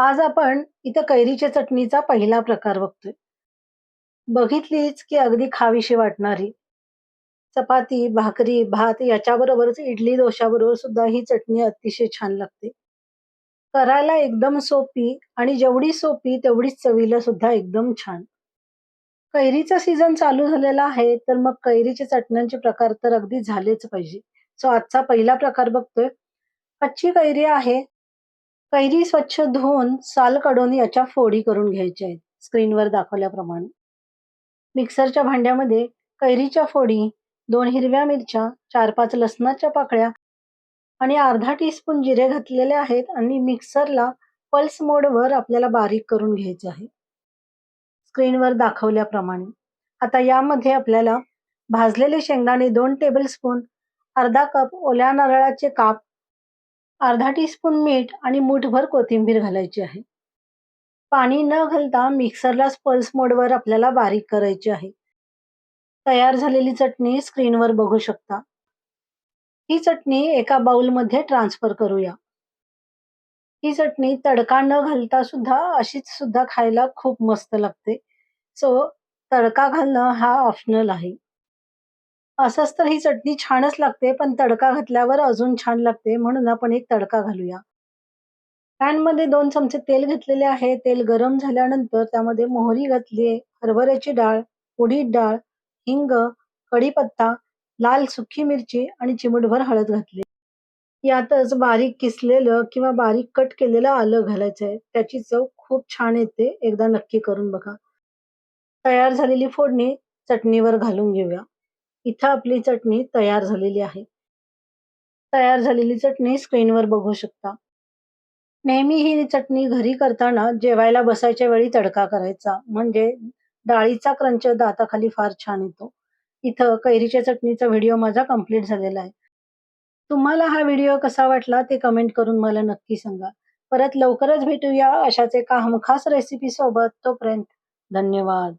आज आपण इथं कैरीच्या चटणीचा पहिला प्रकार बघतोय. बघितलीच की अगदी खावीशी वाटणारी. चपाती, भाकरी, भात याच्याबरोबरच इडली, डोश्याबरोबर सुद्धा ही चटणी अतिशय छान लागते. करायला एकदम सोपी आणि जेवढी सोपी तेवढीच चवीला सुद्धा एकदम छान. कैरीचा सीझन चालू झालेला आहे, तर मग कैरीच्या चटण्यांचे प्रकार तर अगदी झालेच पाहिजे. सो आजचा पहिला प्रकार बघतोय. कच्ची कैरी आहे. कैरी स्वच्छ धुवून साल काढून याच्या फोडी करून घ्यायच्या आहेत स्क्रीनवर दाखवल्याप्रमाणे. मिक्सरच्या भांड्यामध्ये कैरीच्या फोडी, दोन हिरव्या मिरच्या, चार पाच लसणाच्या पाकळ्या आणि अर्धा टीस्पून जिरे घातलेले आहेत आणि मिक्सरला पल्स मोडवर आपल्याला बारीक करून घ्यायचे आहे. स्क्रीनवर दाखवल्याप्रमाणे. आता यामध्ये आपल्याला भाजलेले शेंगदाणे दोन टेबलस्पून, अर्धा कप ओल्या नारळाचे काप, अर्धा टीस्पून मीठ आणि मूठभर कोथिंबीर घालायची आहे. पाणी न घालता मिक्सरला पल्स मोडवर आपल्याला बारीक करायची आहे. तयार झालेली चटणी स्क्रीनवर बघू शकता. ही चटणी एका बाउलमध्ये ट्रान्सफर करूया. ही चटणी तडका न घालता सुद्धा अशीच सुद्धा खायला खूप मस्त लागते. सो तडका घालणं हा ऑप्शनल आहे. असंच तर ही चटणी छानच लागते, पण तडका घातल्यावर अजून छान लागते म्हणून आपण एक तडका घालूया. पॅनमध्ये दोन चमचे तेल घेतलेले आहे. तेल गरम झाल्यानंतर त्यामध्ये मोहरी घातली हरभऱ्याची डाळ, उडीद डाळ, हिंग, कढीपत्ता, लाल सुखी मिरची आणि चिमूटभर हळद घातली. यातच बारीक किसलेलं किंवा बारीक कट केलेलं आलं घालायचं आहे. त्याची चव खूप छान येते. एकदा नक्की करून बघा. तयार झालेली फोडणी चटणीवर घालून घेऊया. इथं आपली चटणी तयार झालेली आहे. तयार झालेली चटणी स्क्रीनवर बघू शकता. नेहमी ही चटणी घरी करताना जेवायला बसायच्या वेळी तडका करायचा म्हणजे डाळीचा क्रंच दाताखाली फार छान येतो. इथं कैरीच्या चटणीचा व्हिडिओ माझा कंप्लीट झालेला आहे. तुम्हाला हा व्हिडिओ कसा वाटला ते कमेंट करून मला नक्की सांगा. परत लवकरच भेटूया अशाच एका हमखास रेसिपी सोबत. तोपर्यंत धन्यवाद.